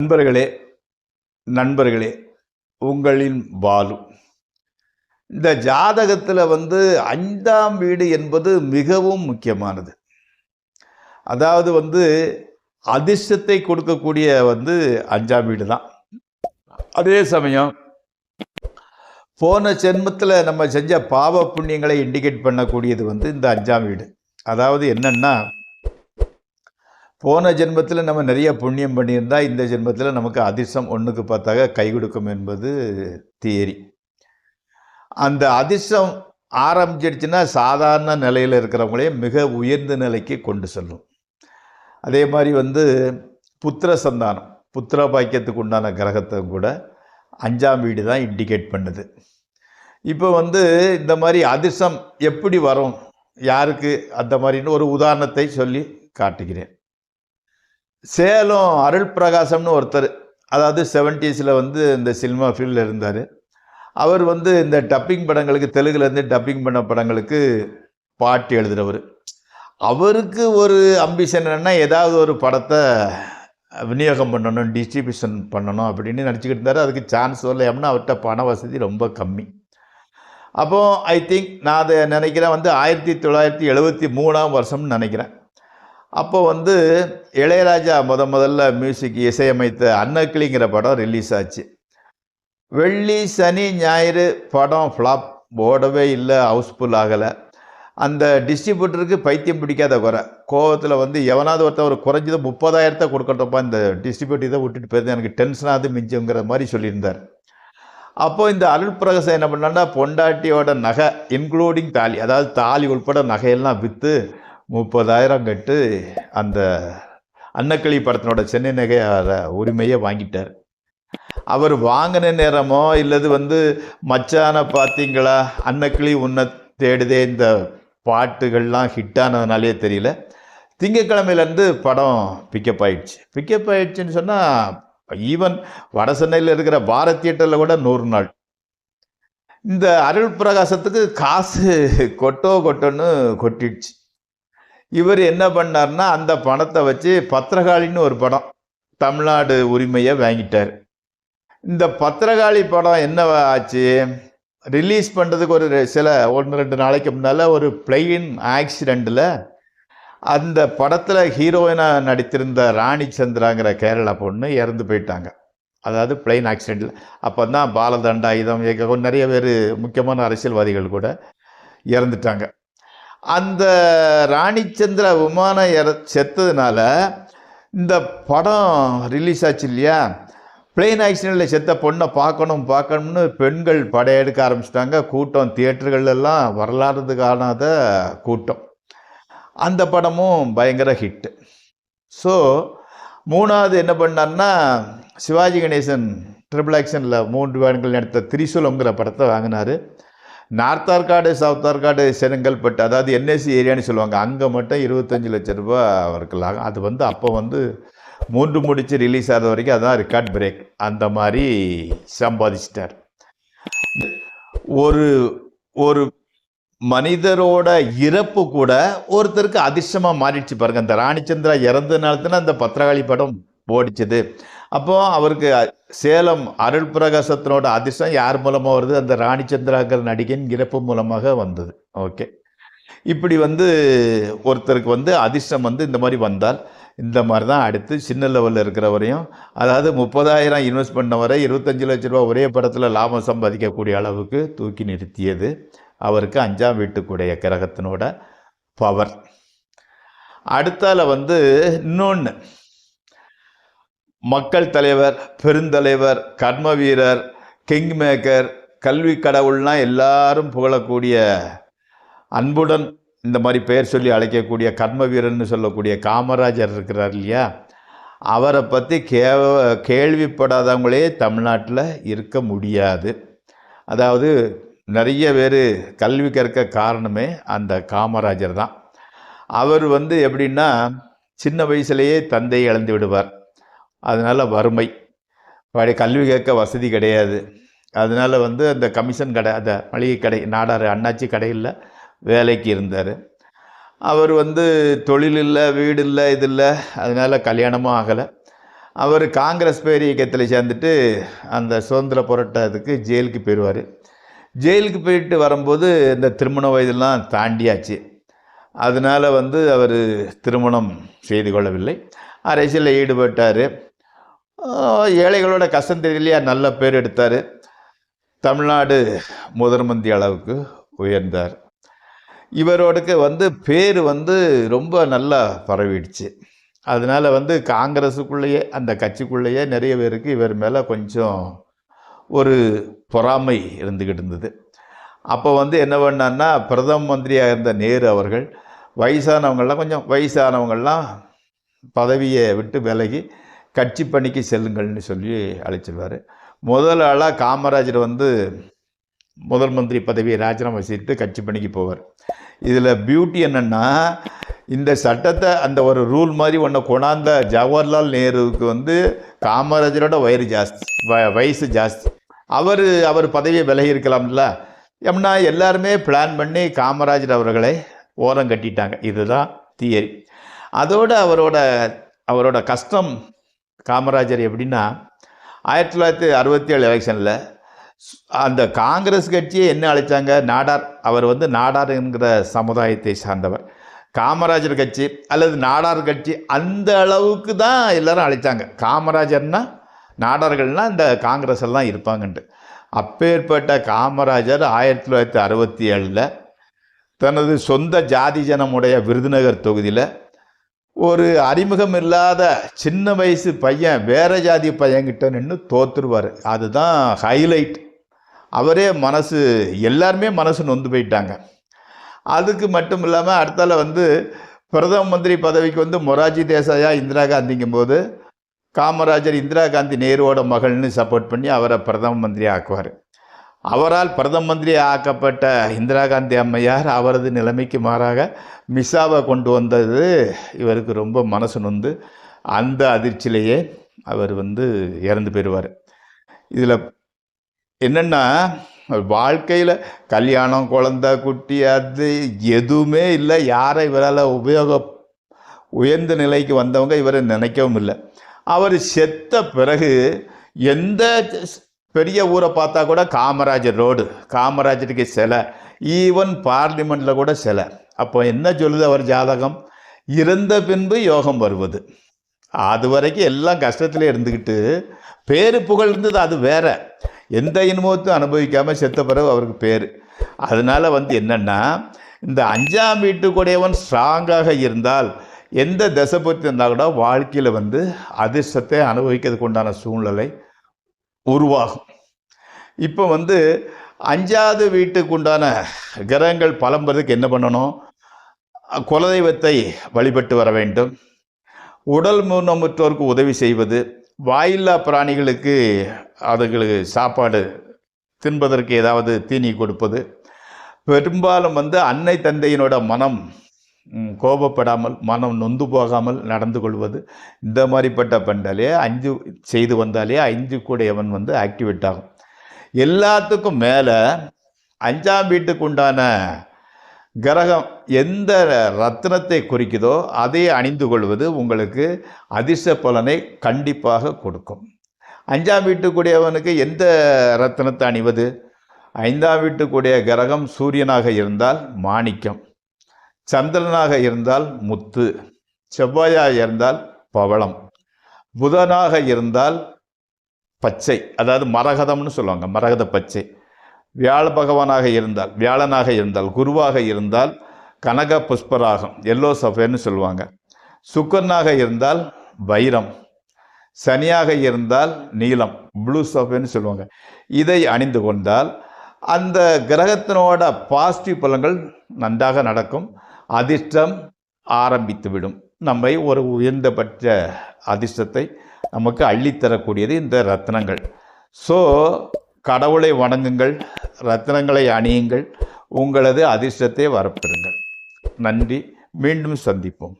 நண்பர்களே நண்பர்களே உங்களின் பாலு. இந்த ஜாதகத்தில் வந்து ஐந்தாம் வீடு என்பது மிகவும் முக்கியமானது. அதாவது வந்து அதிர்ஷ்டத்தை கொடுக்கக்கூடிய வந்து அஞ்சாம் வீடு தான் அதே சமயம் போன ஜென்மத்தில் நம்ம செஞ்ச பாவ புண்ணியங்களை இண்டிகேட் பண்ணக்கூடியது வந்து இந்த அஞ்சாம் வீடு. அதாவது என்னென்னா போன ஜென்மத்தில் நம்ம நிறைய புண்ணியம் பண்ணியிருந்தால் இந்த ஜென்மத்தில் நமக்கு அதிர்ஷ்டம் ஒன்றுக்கு பார்த்தாக கை கொடுக்கும் என்பது தியரி. அந்த அதிர்ஷ்டம் ஆரம்பிச்சிடுச்சுன்னா சாதாரண நிலையில் இருக்கிறவங்களே மிக உயர்ந்த நிலைக்கு கொண்டு செல்லும். அதே மாதிரி வந்து புத்திர சந்தானம் புத்திர பாக்கியத்துக்கு உண்டான கிரகத்தை கூட அஞ்சாம் வீடு தான் இண்டிகேட் பண்ணுது. இப்போ வந்து இந்த மாதிரி அதிர்ஷ்டம் எப்படி வரும்? யாருக்கு? அந்த மாதிரின்னு ஒரு உதாரணத்தை சொல்லி காட்டுகிறேன். சேலம் அருள் பிரகாசம்னு ஒருத்தர் அதாவது செவன்ட்டீஸில் வந்து இந்த சினிமா ஃபீல்டில் இருந்தார். அவர் வந்து இந்த டப்பிங் படங்களுக்கு தெலுங்குலேருந்து டப்பிங் பண்ண படங்களுக்கு பாட்டு எழுதுகிறவர் அவருக்கு ஒரு அம்பிஷன் என்னென்னா ஏதாவது ஒரு படத்தை விநியோகம் பண்ணணும் டிஸ்ட்ரிபியூஷன் பண்ணணும் அப்படின்னு நினச்சிக்கிட்டு இருந்தார். அதுக்கு சான்ஸ் வரல அப்படின்னா அவர்கிட்ட பண வசதி ரொம்ப கம்மி. அப்போது ஐ திங்க் நான் அதை நினைக்கிறேன் வந்து ஆயிரத்தி தொள்ளாயிரத்தி எழுபத்தி மூணாம் வருஷம்னு நினைக்கிறேன். அப்போ வந்து இளையராஜா முத முதல்ல மியூசிக் இசையமைத்த அன்னக்கிளிங்கிற படம் ரிலீஸ் ஆச்சு. வெள்ளி சனி ஞாயிறு படம் ஃப்ளாப் ஓடவே இல்லை ஹவுஸ்ஃபுல் ஆகலை. அந்த டிஸ்ட்ரிபியூட்டருக்கு பைத்தியம் பிடிக்காத குறை. கோவத்தில் வந்து எவனாவது ஒருத்தன் ஒரு குறைஞ்சது முப்பதாயிரத்தை கொடுக்கட்டப்பா இந்த டிஸ்ட்ரிபியூட்டர் இதை விட்டுட்டு போயிருந்தேன். எனக்கு டென்ஷனாவது மிஞ்சுங்கிற மாதிரி சொல்லியிருந்தார். அப்போ இந்த அருள் பிரகாசம் என்ன பண்ணான்னா பொண்டாட்டியோட நகை இன்க்ளூடிங் தாலி அதாவது தாலி உட்பட நகையெல்லாம் விற்று முப்பதாயிரம் கட்டு அந்த அன்னக்கிளி படத்தினோட சென்னை நகையார உரிமையை வாங்கிட்டார். அவர் வாங்கின நேரமோ இல்லது வந்து மச்சான பார்த்தீங்களா அன்னக்கிளி உன்னை தேடுதே இந்த பாட்டுகள்லாம் ஹிட் ஆனதுனாலே தெரியல. திங்கக்கிழமையிலேருந்து படம் பிக்கப் ஆயிடுச்சு. பிக்கப் ஆயிடுச்சுன்னு சொன்னால் ஈவன் வட சென்னையில் இருக்கிற பாரத் தியேட்டரில் கூட நூறு நாள். இந்த அருள் பிரகாசத்துக்கு காசு கொட்டோ கொட்டோன்னு கொட்டிடுச்சு. இவர் என்ன பண்ணார்னா அந்த பணத்தை வச்சு பத்திரகாளின்னு ஒரு படம் தமிழ்நாடு உரிமையை வாங்கிட்டார். இந்த பத்திரகாளி படம் என்ன ஆச்சு? ரிலீஸ் பண்ணுறதுக்கு ஒரு சில ஒன்று ரெண்டு நாளைக்கு முன்னால் ஒரு பிளெயின் ஆக்சிடெண்ட்டில் அந்த படத்தில் ஹீரோயினாக நடித்திருந்த ராணி சந்திராங்கிற கேரளா பொண்ணு இறந்து போயிட்டாங்க. அதாவது பிளெயின் ஆக்சிடெண்ட்டில் அப்போ தான் பாலதண்டாயுதம் நிறைய பேர் முக்கியமான அரசியல்வாதிகள் கூட இறந்துட்டாங்க. அந்த ராணிச்சந்திர விமானம் இற செத்ததுனால இந்த படம் ரிலீஸ் ஆச்சு இல்லையா? பிளெயின் ஆக்சிடெண்ட்டில் செத்த பொண்ணை பார்க்கணும் பார்க்கணும்னு பெண்கள் படையெடுக்க ஆரம்பிச்சிட்டாங்க. கூட்டம் தியேட்டர்களெல்லாம் வரலாறு காணாத கூட்டம். அந்த படமும் பயங்கர ஹிட்டு ஸோ மூணாவது என்ன பண்ணார்னா சிவாஜி கணேசன் ட்ரிபிள் ஆக்ஷனில் மூன்று வேன்கள் நடத்த திரிசூலம்ங்கிற படத்தை வாங்கினார். நார்த் ஆர்காடு சவுத் ஆர்காடு செங்கல்பட்டு அதாவது என்எஸ்சி ஏரியான்னு சொல்லுவாங்க அங்கே மட்டும் இருபத்தஞ்சி லட்ச ரூபா அவருக்குலாம் அது வந்து அப்போ வந்து மூன்று முடிச்சு ரிலீஸ் ஆகிற வரைக்கும் அதுதான் ரெக்கார்ட் பிரேக் அந்த மாதிரி சம்பாதிச்சிட்டார். ஒரு ஒரு மனிதரோட இறப்பு கூட ஒருத்தருக்கு அதிர்ஷ்டமாக மாறிடுச்சு பாருங்கள் அந்த ராணிச்சந்திரா இறந்ததுனால தானே அந்த பத்திரகாளி படம் ஓடிச்சது. அப்போ அவருக்கு சேலம் அருள் பிரகாசத்தினோட அதிர்ஷ்டம் யார் மூலமாக வருது? அந்த ராணிச்சந்திராங்கிற நடிகையின் இறப்பு மூலமாக வந்தது. ஓகே. இப்படி வந்து ஒருத்தருக்கு வந்து அதிர்ஷ்டம் வந்து இந்த மாதிரி வந்தால் இந்த மாதிரி தான் அடுத்து சின்ன லெவலில் இருக்கிறவரையும் அதாவது முப்பதாயிரம் இன்வெஸ்ட் பண்ண வரை இருபத்தஞ்சி லட்ச ரூபா ஒரே படத்தில் லாபம் சம்பாதிக்கக்கூடிய அளவுக்கு தூக்கி நிறுத்தியது. அவருக்கு அஞ்சாம் வீட்டுக்குடைய கிரகத்தினோட பவர் அடுத்தால வந்து இன்னொன்று மக்கள் தலைவர் பெருந்தலைவர் கர்ம வீரர் கிங் மேக்கர் கல்வி கடவுள்னா எல்லாரும் புகழக்கூடிய அன்புடன் இந்த மாதிரி பெயர் சொல்லி அழைக்கக்கூடிய கர்ம வீரர்னு சொல்லக்கூடிய காமராஜர் இருக்கிறார் இல்லையா? அவரை பற்றி கேவ கேள்விப்படாதவங்களே தமிழ்நாட்டில் இருக்க முடியாது. அதாவது நிறைய பேர் கல்வி கற்க காரணமே அந்த காமராஜர் தான். அவர் வந்து எப்படின்னா சின்ன வயசுலேயே தந்தை இழந்து விடுவார். அதனால் வறுமை. பழைய கல்வி கேட்க வசதி கிடையாது. அதனால் வந்து அந்த கமிஷன் கடை அந்த மளிகை கடை நாடார் அண்ணாச்சி கடையில் வேலைக்கு இருந்தார். அவர் வந்து தொழில் இல்லை வீடு இல்லை இது இல்லை அதனால் கல்யாணமும் ஆகலை. அவர் காங்கிரஸ் பேர் இயக்கத்தில் சேர்ந்துட்டு அந்த சுதந்திர போராட்டத்துக்கு ஜெயிலுக்கு போயிடுவார் ஜெயிலுக்கு போயிட்டு வரும்போது இந்த திருமண வயதெல்லாம் தாண்டியாச்சு. அதனால் வந்து அவர் திருமணம் செய்து கொள்ளவில்லை. அரசியலில் ஈடுபட்டார். ஏழைகளோட கஷ்டம் தெரியலையா? நல்ல பேர் எடுத்தார். தமிழ்நாடு முதன்மந்தி அளவுக்கு உயர்ந்தார். இவரோடுக்கு வந்து பேர் வந்து ரொம்ப நல்லா பரவிடுச்சு. அதனால் வந்து காங்கிரஸுக்குள்ளேயே அந்த கட்சிக்குள்ளேயே நிறைய பேருக்கு இவர் மேலே கொஞ்சம் ஒரு பொறாமை இருந்துக்கிட்டு இருந்தது. அப்போ வந்து என்ன பண்ணான்னா பிரதம மந்திரியாக இருந்த நேரு அவர்கள் வயசானவங்கள்லாம் கொஞ்சம் வயசானவங்கள்லாம் பதவியை விட்டு விலகி கட்சி பணிக்கு செல்லுங்கள்னு சொல்லி அழைச்சிருவார். முதல் ஆளாக காமராஜர் வந்து முதல் மந்திரி பதவியை ராஜினாமா செய்துட்டு கட்சி பணிக்கு போவார். இதில் பியூட்டி என்னென்னா இந்த சட்டத்தை அந்த ஒரு ரூல் மாதிரி ஒன்று கொண்டாந்த ஜவஹர்லால் நேருவுக்கு வந்து காமராஜரோட வயிறு ஜாஸ்தி வ வயசு ஜாஸ்தி. அவர் அவர் பதவியை விலகி இருக்கலாம்ல ஏம்னா எல்லாருமே பிளான் பண்ணி காமராஜர் அவர்களை ஓரம் கட்டிட்டாங்க. இதுதான் தியரி அதோடு அவரோட அவரோட கஷ்டம் காமராஜர் எப்படின்னா ஆயிரத்தி தொள்ளாயிரத்தி அறுபத்தி ஏழு எலெக்ஷனில் அந்த காங்கிரஸ் கட்சியை என்ன அழைச்சாங்க? நாடார். அவர் வந்து நாடார் என்கிற சமுதாயத்தை சார்ந்தவர். காமராஜர் கட்சி அல்லது நாடார் கட்சி அந்த அளவுக்கு தான் எல்லோரும் அழைச்சாங்க. காமராஜர்னால் நாடார்கள்னால் இந்த காங்கிரஸ் எல்லாம் இருப்பாங்கன்ட்டு. அப்பேற்பட்ட காமராஜர் ஆயிரத்தி தொள்ளாயிரத்தி அறுபத்தி ஏழில் தனது சொந்த ஜாதி ஜனமுடைய விருதுநகர் தொகுதியில் ஒரு அறிமுகம் இல்லாத சின்ன வயசு பையன் வேற ஜாதி பையன்கிட்ட நின்று தோத்துருவார். அதுதான் ஹைலைட் அவரே மனசு எல்லாருமே மனசு நொந்து போயிட்டாங்க. அதுக்கு மட்டும் இல்லாமல் அடுத்தால வந்து பிரதம மந்திரி பதவிக்கு வந்து மொராஜி தேசாயா இந்திரா காந்திங்கும் போது காமராஜர் இந்திரா காந்தி நேருவோட மகள்னு சப்போர்ட் பண்ணி அவரை பிரதம மந்திரி ஆக்குவார் அவரால் பிரதம மந்திரி ஆக்கப்பட்ட இந்திரா காந்தி அம்மையார் அவரது நிலைமைக்கு மாறாக மிசாவை கொண்டு வந்தது இவருக்கு ரொம்ப மனசு நொந்து அந்த அதிர்ச்சியிலேயே அவர் வந்து இறந்து போயிடுவார். இதில் என்னென்னா வாழ்க்கையில் கல்யாணம் குழந்த குட்டி அது எதுவுமே இல்லை. யாரை இவரால் உபயோக உயர்ந்த நிலைக்கு வந்தவங்க இவரை நினைக்கவும் இல்லை. அவர் செத்த பிறகு எந்த பெரிய ஊரை பார்த்தா கூட காமராஜர் ரோடு காமராஜருக்கு சிலை ஈவன் பார்லிமெண்ட்டில் கூட சிலை. அப்போ என்ன சொல்லுது அவர் ஜாதகம்? இறந்த பின்பு யோகம் வருவது. அது வரைக்கும் எல்லாம் கஷ்டத்தில் இருந்துக்கிட்டு பேர் புகழ் இருந்தது அது வேற. எந்த இன்பத்தையும் அனுபவிக்காமல் செத்த பிறகு அவருக்கு பேர். அதனால் வந்து என்னென்னா இந்த அஞ்சாம் வீட்டுக்குடையவன் ஸ்ட்ராங்காக இருந்தால் எந்த தசை பொறுத்து இருந்தால் கூட வாழ்க்கையில் வந்து அதிர்ஷ்டத்தை அனுபவிக்கிறதுக்கு உண்டான சூழ்நிலை உருவாகும். இப்போ வந்து அஞ்சாவது வீட்டுக்கு உண்டான கிரகங்கள் பலம்புறதுக்கு என்ன பண்ணணும்? குலதெய்வத்தை வழிபட்டு வர வேண்டும். உடல் ஊனமுற்றோருக்கு உதவி செய்வது வாயில்லா பிராணிகளுக்கு அதுகளுக்கு சாப்பாடு தின்பதற்கு ஏதாவது தீனி கொடுப்பது. பெரும்பாலும் வந்து அன்னை தந்தையினோட மனம் கோபப்படாமல் மனம் நொந்து போகாமல் நடந்து கொள்வது. இந்த மாதிரிப்பட்ட பண்டாலே அஞ்சு செய்து வந்தாலே அஞ்சு கூடையவன் வந்து ஆக்டிவேட் ஆகும். எல்லாத்துக்கும் மேலே அஞ்சாம் வீட்டுக்கு உண்டான கிரகம் எந்த ரத்னத்தை குறிக்குதோ அதை அணிந்து கொள்வது உங்களுக்கு அதிர்ஷ்ட பலனை கண்டிப்பாக கொடுக்கும். அஞ்சாம் வீட்டுக்குடையவனுக்கு எந்த ரத்னத்தை அணிவது? ஐந்தாம் வீட்டுக்குடைய கிரகம் சூரியனாக இருந்தால் மாணிக்கம். சந்திரனாக இருந்தால் முத்து செவ்வாயாக இருந்தால் பவளம் புதனாக இருந்தால் பச்சை அதாவது மரகதம்னு சொல்லுவாங்க மரகத பச்சை. வியாழ பகவானாக இருந்தால் வியாழனாக இருந்தால் குருவாக இருந்தால் கனக புஷ்பராகம் எல்லோ சஃபேர்னு சொல்லுவாங்க. சுக்கரனாக இருந்தால் வைரம் சனியாக இருந்தால் நீலம் ப்ளூ சஃபேர்னு சொல்லுவாங்க. இதை அணிந்து கொண்டால் அந்த கிரகத்தினோட பாசிட்டிவ் பலன்கள் நன்றாக நடக்கும். அதிர்ஷ்டம் ஆரம்பித்துவிடும். நம்மை ஒரு உயர்ந்தபட்ச அதிர்ஷ்டத்தை நமக்கு அள்ளித்தரக்கூடியது இந்த ரத்னங்கள். ஸோ கடவுளை வணங்குங்கள் ரத்னங்களை அணியுங்கள் உங்களது அதிர்ஷ்டத்தை வரப்பெறுங்கள். நன்றி மீண்டும் சந்திப்போம்.